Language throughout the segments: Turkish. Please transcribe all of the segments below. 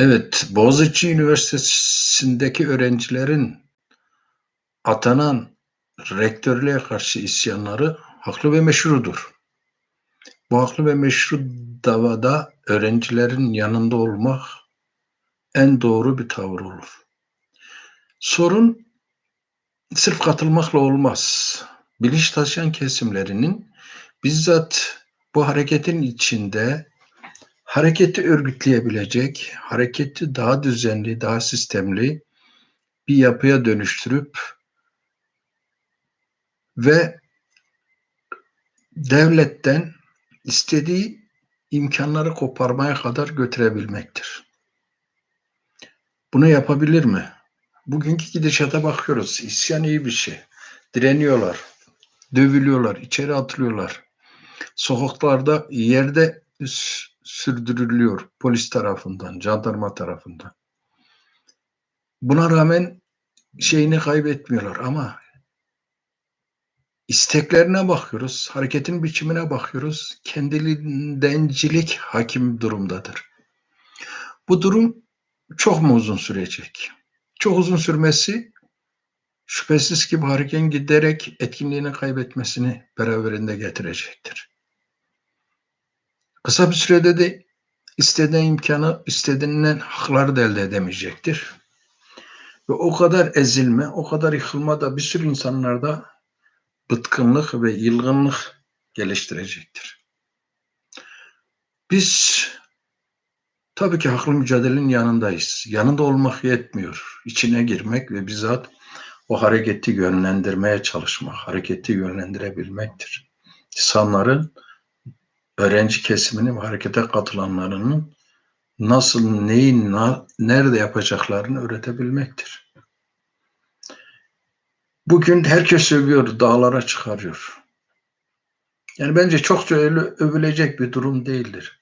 Evet, Boğaziçi Üniversitesi'ndeki öğrencilerin atanan rektörlüğe karşı isyanları haklı ve meşrudur. Bu haklı ve meşru davada öğrencilerin yanında olmak en doğru bir tavır olur. Sorun sırf katılmakla olmaz. Bilinç taşıyan kesimlerinin bizzat bu hareketin içinde hareketi örgütleyebilecek, hareketi daha düzenli, daha sistemli bir yapıya dönüştürüp ve devletten istediği imkanları koparmaya kadar götürebilmektir. Bunu yapabilir mi? Bugünkü gidişata bakıyoruz. İsyan iyi bir şey. Direniyorlar, dövülüyorlar, içeri atılıyorlar. Sokaklarda yerde sürdürülüyor polis tarafından, jandarma tarafından. Buna rağmen şeyini kaybetmiyorlar ama isteklerine bakıyoruz, hareketin biçimine bakıyoruz. Kendiliğindencilik hakim durumdadır. Bu durum çok mu uzun sürecek? Çok uzun sürmesi şüphesiz ki bu hareketin giderek etkinliğini kaybetmesini beraberinde getirecektir. Kısa bir sürede de istediğin imkanı, istediğinden hakları da elde edemeyecektir. Ve o kadar ezilme, o kadar yıkılma da bir sürü insanlarda bıtkınlık ve yılgınlık geliştirecektir. Biz tabii ki haklı mücadelenin yanındayız. Yanında olmak yetmiyor. İçine girmek ve bizzat o hareketi yönlendirmeye çalışmak, hareketi yönlendirebilmektir. İnsanların öğrenci kesiminin harekete katılanlarının nasıl, neyi, na, nerede yapacaklarını öğretebilmektir. Bugün herkes övüyor, dağlara çıkarıyor. Yani bence çok öyle övülecek bir durum değildir.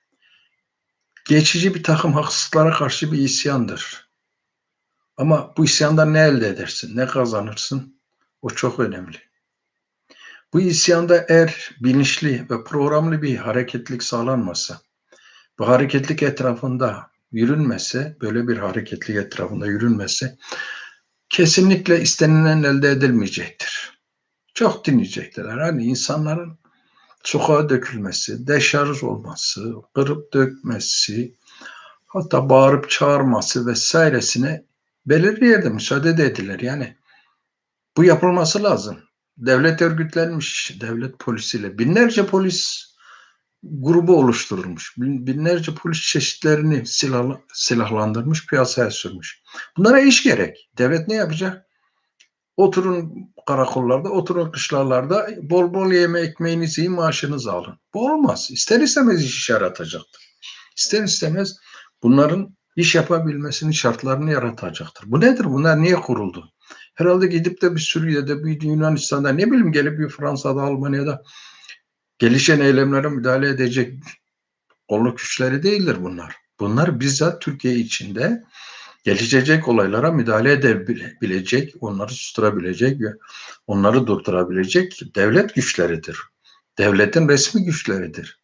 Geçici bir takım haksızlıklara karşı bir isyandır. Ama bu isyandan ne elde edersin, ne kazanırsın? O çok önemli. Bu isyanda eğer bilinçli ve programlı bir hareketlik sağlanmasa, bu hareketlik etrafında yürünmese, böyle bir hareketlik etrafında yürünmese kesinlikle istenilen elde edilmeyecektir. Çok dinleyecekler. Hani insanların sokağa dökülmesi, deşarj olması, kırıp dökmesi, hatta bağırıp çağırması vesairesine belirli yerde müsaade de edilir. Yani bu yapılması lazım devlet örgütlenmiş, devlet polisiyle binlerce polis grubu oluşturulmuş. Binlerce polis çeşitlerini silah, silahlandırmış, piyasaya sürmüş. Bunlara iş gerek. Devlet ne yapacak? Oturun karakollarda, oturun kışlalarda bol bol yeme ekmeğinizi yiyin, maaşınızı alın. Bu olmaz. İster istemez iş yaratacaktır. İster istemez bunların iş yapabilmesinin şartlarını yaratacaktır. Bu nedir? Bunlar niye kuruldu? Herhalde gidip de bir Suriye'de, bir Yunanistan'da ne bileyim gelip bir Fransa'da, Almanya'da gelişen eylemlere müdahale edecek kolluk güçleri değildir bunlar. Bunlar bizzat Türkiye içinde gelişecek olaylara müdahale edebilecek, onları susturabilecek ve onları durdurabilecek devlet güçleridir. Devletin resmi güçleridir.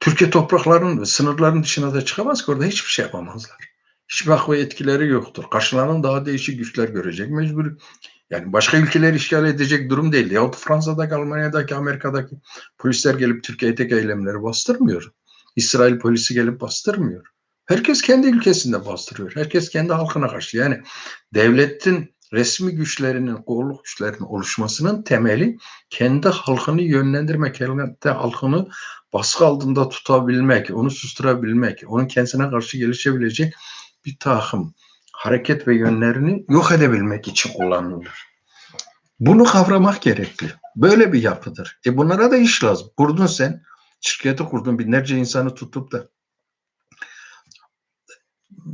Türkiye topraklarının sınırların dışına da çıkamaz ki orada hiçbir şey yapamazlar hak ve etkileri yoktur. Karşılarının daha değişik güçler görecek mecbur. Yani başka ülkeler işgal edecek durum değil. Yahut Fransa'daki, Almanya'daki, Amerika'daki polisler gelip Türkiye'deki eylemleri bastırmıyor. İsrail polisi gelip bastırmıyor. Herkes kendi ülkesinde bastırıyor. Herkes kendi halkına karşı. Yani devletin resmi güçlerinin, kolluk güçlerinin oluşmasının temeli kendi halkını yönlendirmek, kendi halkını baskı altında tutabilmek, onu susturabilmek, onun kendisine karşı gelişebilecek bir takım hareket ve yönlerini yok edebilmek için kullanılır. Bunu kavramak gerekli. Böyle bir yapıdır. E bunlara da iş lazım. Kurdun sen, şirketi kurdun, binlerce insanı tutup da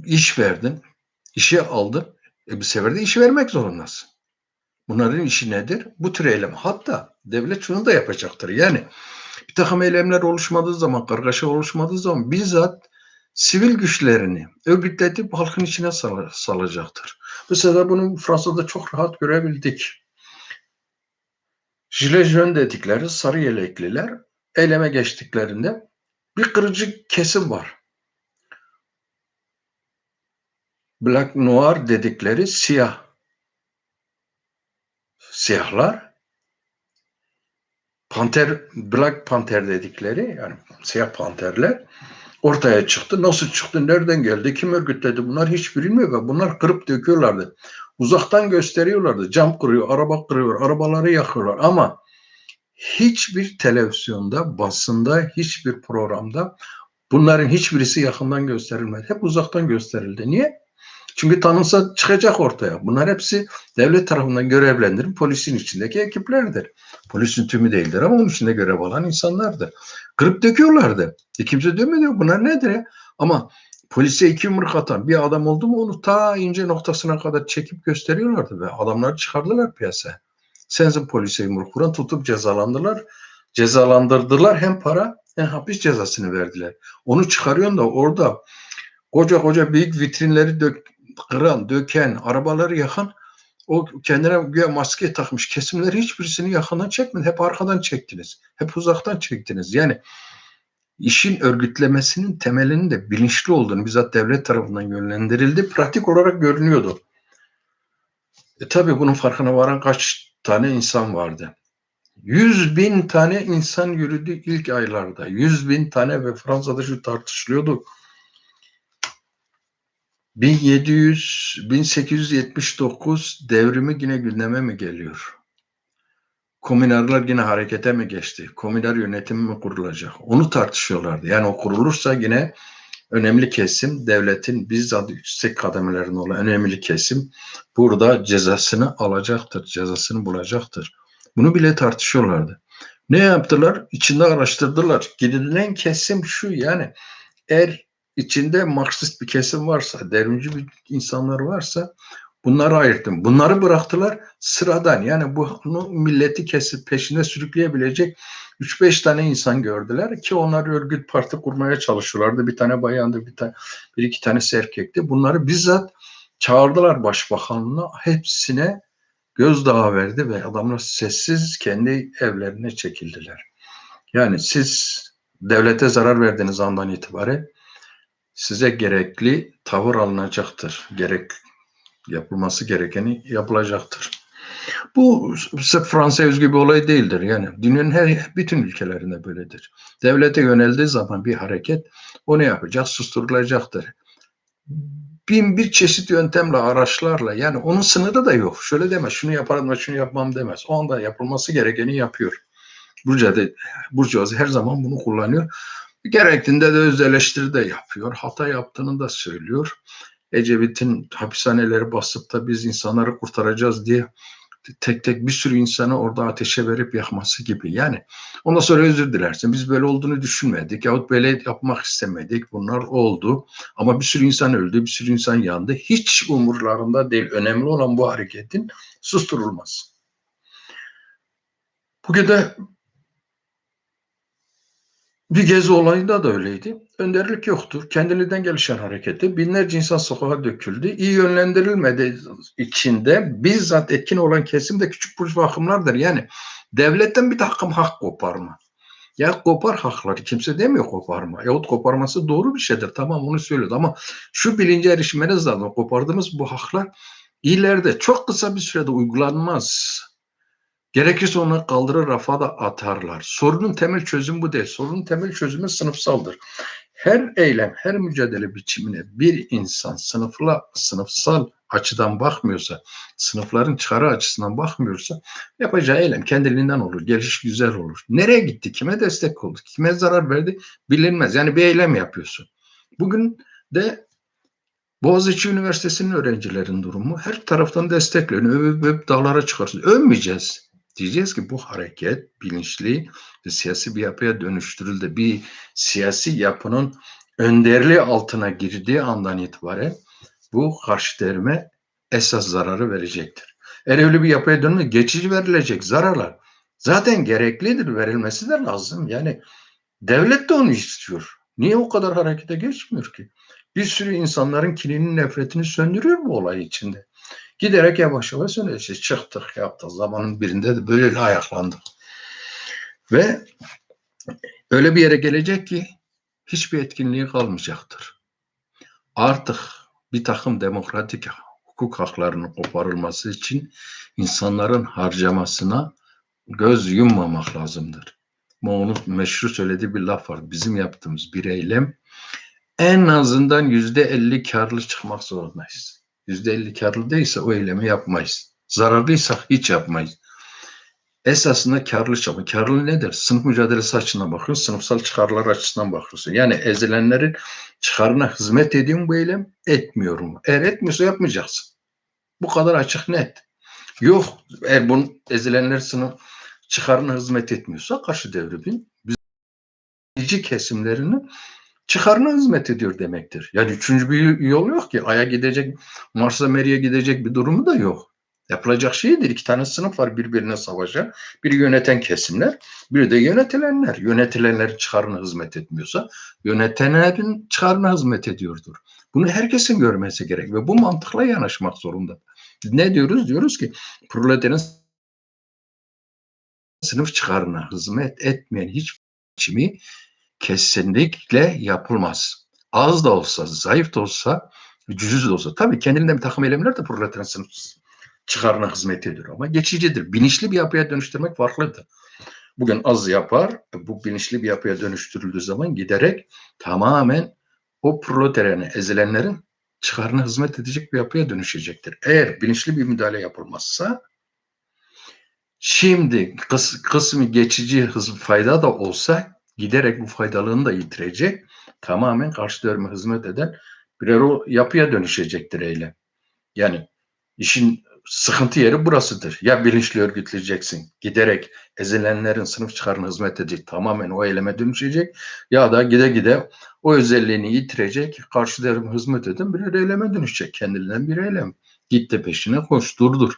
iş verdin, işe aldın. E bir sefer de işi vermek zorundasın. Bunların işi nedir? Bu tür eylem. Hatta devlet şunu da yapacaktır. Yani bir takım eylemler oluşmadığı zaman, kargaşa oluşmadığı zaman bizzat sivil güçlerini örgütletip halkın içine sal salacaktır. Mesela bunu Fransa'da çok rahat görebildik. Gilet jaune dedikleri sarı yelekliler eyleme geçtiklerinde bir kırıcı kesim var. Black Noir dedikleri siyah. Siyahlar. Panter, Black Panther dedikleri yani siyah panterler ortaya çıktı. Nasıl çıktı? Nereden geldi? Kim örgütledi? Bunlar hiç bilinmiyor bunlar kırıp döküyorlardı. Uzaktan gösteriyorlardı. Cam kırıyor, araba kırıyor, arabaları yakıyorlar ama hiçbir televizyonda, basında, hiçbir programda bunların hiçbirisi yakından gösterilmedi. Hep uzaktan gösterildi. Niye? Çünkü tanınsa çıkacak ortaya. Bunlar hepsi devlet tarafından görevlendirilip polisin içindeki ekiplerdir. Polisin tümü değildir ama onun içinde görev alan insanlardır. Kırıp döküyorlardı. E kimse demiyor bunlar nedir? Ama polise iki yumruk atan bir adam oldu mu onu ta ince noktasına kadar çekip gösteriyorlardı ve adamları çıkardılar piyasaya. Sensin polise yumruk vuran tutup cezalandırdılar. Cezalandırdılar hem para hem hapis cezasını verdiler. Onu çıkarıyorsun da orada koca koca büyük vitrinleri dök, kıran, döken, arabaları yakan o kendine güya maske takmış kesimleri hiçbirisini yakından çekmedi. Hep arkadan çektiniz. Hep uzaktan çektiniz. Yani işin örgütlemesinin temelinin de bilinçli olduğunu bizzat devlet tarafından yönlendirildi. Pratik olarak görünüyordu. E tabi bunun farkına varan kaç tane insan vardı. Yüz bin tane insan yürüdü ilk aylarda. Yüz bin tane ve Fransa'da şu tartışılıyordu. 1700, 1879 devrimi yine gündeme mi geliyor? Komünarlar yine harekete mi geçti? Komünal yönetimi mi kurulacak? Onu tartışıyorlardı. Yani o kurulursa yine önemli kesim devletin bizzat yüksek kademelerinde olan önemli kesim burada cezasını alacaktır, cezasını bulacaktır. Bunu bile tartışıyorlardı. Ne yaptılar? İçinde araştırdılar. Gidilen kesim şu yani eğer içinde Marksist bir kesim varsa, devrimci bir insanlar varsa bunları ayırttım. Bunları bıraktılar sıradan yani bu milleti kesip peşine sürükleyebilecek 3-5 tane insan gördüler ki onlar örgüt parti kurmaya çalışıyorlardı. Bir tane bayandı, bir tane bir iki tanesi erkekti. Bunları bizzat çağırdılar başbakanlığına. Hepsine gözdağı verdi ve adamlar sessiz kendi evlerine çekildiler. Yani siz devlete zarar verdiğiniz andan itibaren size gerekli tavır alınacaktır. Gerek yapılması gerekeni yapılacaktır. Bu sırf Fransa özgü bir olay değildir. Yani dünyanın her bütün ülkelerinde böyledir. Devlete yöneldiği zaman bir hareket o ne yapacak? Susturulacaktır. Bin bir çeşit yöntemle, araçlarla yani onun sınırı da yok. Şöyle demez, şunu yaparım da şunu yapmam demez. O anda yapılması gerekeni yapıyor. Burcu'da, Burcu'da her zaman bunu kullanıyor. Gerektiğinde de öz eleştiri de yapıyor. Hata yaptığını da söylüyor. Ecevit'in hapishaneleri basıp da biz insanları kurtaracağız diye tek tek bir sürü insanı orada ateşe verip yakması gibi. Yani ondan sonra özür dilersin. Biz böyle olduğunu düşünmedik. Yahut böyle yapmak istemedik. Bunlar oldu. Ama bir sürü insan öldü. Bir sürü insan yandı. Hiç umurlarında değil. Önemli olan bu hareketin susturulması. Bugün de bir gezi olayında da öyleydi. Önderlik yoktur. Kendiliğinden gelişen hareketi binlerce insan sokağa döküldü. İyi yönlendirilmedi içinde bizzat etkin olan kesim de küçük burç bakımlardır. Yani devletten bir takım hak koparma. Ya kopar hakları kimse demiyor koparma. Yahut koparması doğru bir şeydir. Tamam onu söylüyordu ama şu bilince erişmeniz lazım. Kopardığımız bu haklar ileride çok kısa bir sürede uygulanmaz. Gerekirse onu kaldırır rafa da atarlar. Sorunun temel çözümü bu değil. Sorunun temel çözümü sınıfsaldır. Her eylem, her mücadele biçimine bir insan sınıfla, sınıfsal açıdan bakmıyorsa, sınıfların çıkarı açısından bakmıyorsa yapacağı eylem kendiliğinden olur. Geliş güzel olur. Nereye gitti? Kime destek oldu? Kime zarar verdi? Bilinmez. Yani bir eylem yapıyorsun. Bugün de Boğaziçi Üniversitesi'nin öğrencilerin durumu her taraftan destekleniyor. Övüp övüp dağlara çıkarsın. Övmeyeceğiz. Diyeceğiz ki bu hareket bilinçli ve siyasi bir yapıya dönüştürüldü. Bir siyasi yapının önderliği altına girdiği andan itibaren bu karşı derime esas zararı verecektir. Eğer öyle bir yapıya dönme geçici verilecek zararlar zaten gereklidir verilmesi de lazım. Yani devlet de onu istiyor. Niye o kadar harekete geçmiyor ki? Bir sürü insanların kininin nefretini söndürüyor bu olay içinde. Giderek yavaş yavaş öyle işte çıktık yaptık zamanın birinde de böyle ayaklandık. Ve öyle bir yere gelecek ki hiçbir etkinliği kalmayacaktır. Artık bir takım demokratik hukuk haklarının koparılması için insanların harcamasına göz yummamak lazımdır. Moğol'un meşhur söylediği bir laf var. Bizim yaptığımız bir eylem en azından yüzde elli karlı çıkmak zorundayız. Yüzde elli karlı değilse o eylemi yapmayız. Zararlıysak hiç yapmayız. Esasında karlı çıkmak. Karlı nedir? Sınıf mücadelesi açısından bakıyorsun, sınıfsal çıkarlar açısından bakıyorsun. Yani ezilenlerin çıkarına hizmet ediyor mu bu eylem? Etmiyorum. Eğer etmiyorsa yapmayacaksın. Bu kadar açık net. Yok eğer bunun ezilenler sınıf çıkarına hizmet etmiyorsa karşı devrimin bizi kesimlerinin çıkarına hizmet ediyor demektir. Yani üçüncü bir yol yok ki. Ay'a gidecek, Mars'a Meri'ye gidecek bir durumu da yok. Yapılacak şeydir. İki tane sınıf var birbirine savaşan. Biri yöneten kesimler, biri de yönetilenler. Yönetilenlerin çıkarına hizmet etmiyorsa yönetenlerin çıkarına hizmet ediyordur. Bunu herkesin görmesi gerek ve bu mantıkla yanaşmak zorunda. Ne diyoruz? Diyoruz ki proletarya'nın sınıf çıkarına hizmet etmeyen hiç biçimi kesinlikle yapılmaz. Az da olsa, zayıf da olsa, cüzüz de olsa. Tabii kendinden bir takım eylemler de proletaryen çıkarına hizmet ediyor ama geçicidir. Bilinçli bir yapıya dönüştürmek farklıdır. Bugün az yapar, bu bilinçli bir yapıya dönüştürüldüğü zaman giderek tamamen o proletaryanı ezilenlerin çıkarına hizmet edecek bir yapıya dönüşecektir. Eğer bilinçli bir müdahale yapılmazsa şimdi kıs, kısmı geçici hız, fayda da olsa giderek bu faydalığını da yitirecek. Tamamen karşı dönme hizmet eden birer o yapıya dönüşecektir eylem. Yani işin sıkıntı yeri burasıdır. Ya bilinçli örgütleyeceksin. Giderek ezilenlerin sınıf çıkarına hizmet edecek. Tamamen o eyleme dönüşecek. Ya da gide gide o özelliğini yitirecek. Karşı derime hizmet eden birer eyleme dönüşecek. Kendinden bir eylem. Git de peşine koş durdur.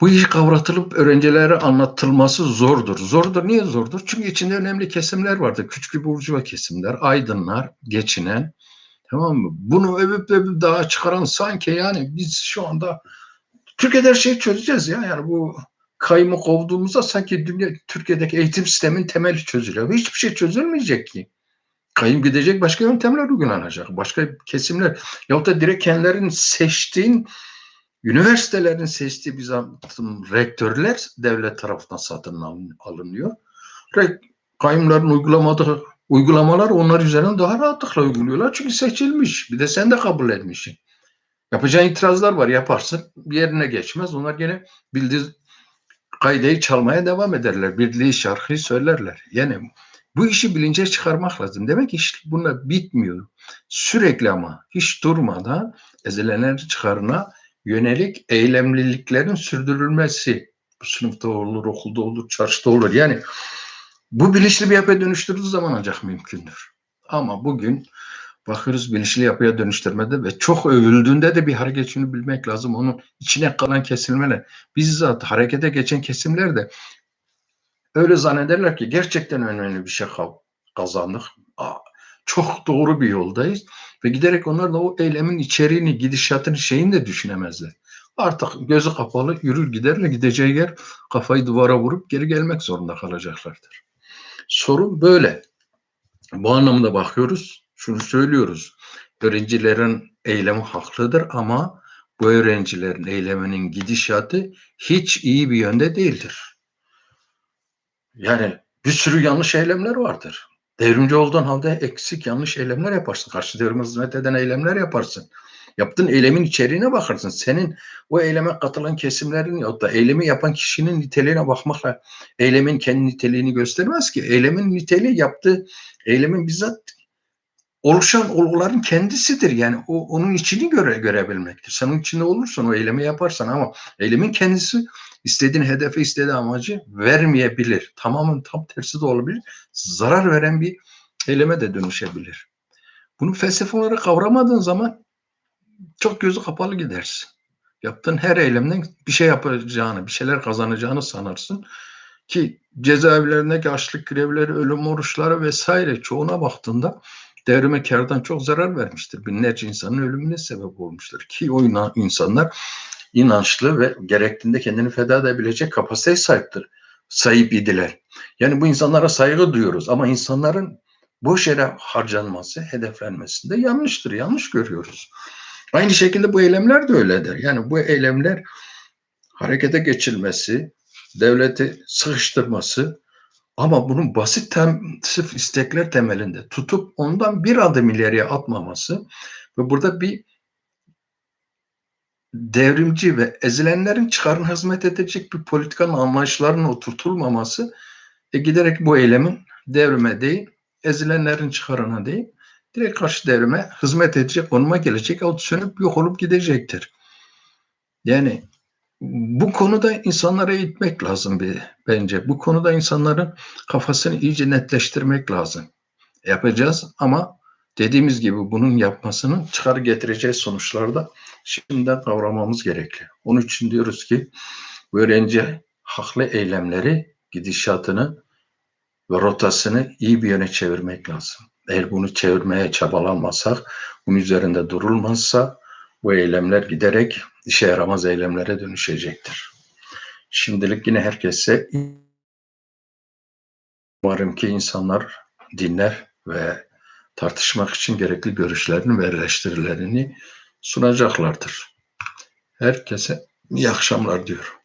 Bu iş kavratılıp öğrencilere anlatılması zordur. Zordur. Niye zordur? Çünkü içinde önemli kesimler vardır. Küçük burjuva kesimler, aydınlar, geçinen. Tamam mı? Bunu övüp övüp daha çıkaran sanki yani biz şu anda Türkiye'de her şeyi çözeceğiz ya. Yani bu kayımı kovduğumuzda sanki dünya Türkiye'deki eğitim sistemin temeli çözülüyor. Hiçbir şey çözülmeyecek ki. Kayım gidecek başka yöntemler uygulanacak. Başka kesimler yahut da direkt kendilerinin seçtiğin üniversitelerin seçtiği bir rektörler devlet tarafından satın alınıyor. Kayımların uygulamadığı uygulamalar onlar üzerinden daha rahatlıkla uyguluyorlar. Çünkü seçilmiş. Bir de sen de kabul etmişsin. Yapacağın itirazlar var yaparsın. Yerine geçmez. Onlar gene bildiği kaydeyi çalmaya devam ederler. Bildiği şarkıyı söylerler. Yani bu işi bilince çıkarmak lazım. Demek ki iş bununla bitmiyor. Sürekli ama hiç durmadan ezilenler çıkarına yönelik eylemliliklerin sürdürülmesi. Bu sınıfta olur, okulda olur, çarşıda olur. Yani bu bilinçli bir yapıya dönüştürdüğü zaman ancak mümkündür. Ama bugün bakıyoruz bilinçli yapıya dönüştürmede ve çok övüldüğünde de bir hareketini bilmek lazım. Onun içine kalan kesilmeler. Bizzat harekete geçen kesimler de öyle zannederler ki gerçekten önemli bir şey kazandık. Çok doğru bir yoldayız ve giderek onlar da o eylemin içeriğini, gidişatını, şeyini de düşünemezler. Artık gözü kapalı yürür giderle gideceği yer kafayı duvara vurup geri gelmek zorunda kalacaklardır. Sorun böyle. Bu anlamda bakıyoruz, şunu söylüyoruz. Öğrencilerin eylemi haklıdır ama bu öğrencilerin eyleminin gidişatı hiç iyi bir yönde değildir. Yani bir sürü yanlış eylemler vardır. Devrimci olduğun halde eksik yanlış eylemler yaparsın. Karşı devrime hizmet eden eylemler yaparsın. Yaptığın eylemin içeriğine bakarsın. Senin o eyleme katılan kesimlerin ya da eylemi yapan kişinin niteliğine bakmakla eylemin kendi niteliğini göstermez ki. Eylemin niteliği yaptığı eylemin bizzat oluşan olguların kendisidir. Yani o onun içini göre görebilmektir. Sen onun içinde olursan o eylemi yaparsan ama eylemin kendisi istediğin hedefe, istediği amacı vermeyebilir. Tamamen tam tersi de olabilir. Zarar veren bir eyleme de dönüşebilir. Bunu felsefe olarak kavramadığın zaman çok gözü kapalı gidersin. Yaptığın her eylemden bir şey yapacağını, bir şeyler kazanacağını sanarsın. Ki cezaevlerindeki açlık grevleri, ölüm oruçları vesaire çoğuna baktığında devrime kardan çok zarar vermiştir. Binlerce insanın ölümüne sebep olmuştur. Ki o insanlar inançlı ve gerektiğinde kendini feda edebilecek kapasiteye sahiptir. Sahip idiler. Yani bu insanlara saygı duyuyoruz ama insanların boş yere harcanması, hedeflenmesinde yanlıştır. Yanlış görüyoruz. Aynı şekilde bu eylemler de öyledir. Yani bu eylemler harekete geçilmesi, devleti sıkıştırması ama bunun basit tem, sırf istekler temelinde tutup ondan bir adım ileriye atmaması ve burada bir devrimci ve ezilenlerin çıkarına hizmet edecek bir politikanın anlayışlarının oturtulmaması e, giderek bu eylemin devrime değil, ezilenlerin çıkarına değil, direkt karşı devrime hizmet edecek, konuma gelecek, o sönüp yok olup gidecektir. Yani bu konuda insanlara eğitmek lazım bir bence. Bu konuda insanların kafasını iyice netleştirmek lazım. Yapacağız ama dediğimiz gibi bunun yapmasının çıkar getireceği sonuçları da şimdiden kavramamız gerekli. Onun için diyoruz ki öğrenci haklı eylemleri gidişatını ve rotasını iyi bir yöne çevirmek lazım. Eğer bunu çevirmeye çabalanmasak, bunun üzerinde durulmazsa bu eylemler giderek işe yaramaz eylemlere dönüşecektir. Şimdilik yine herkese umarım ki insanlar dinler ve tartışmak için gerekli görüşlerini ve eleştirilerini sunacaklardır. Herkese iyi akşamlar diyorum.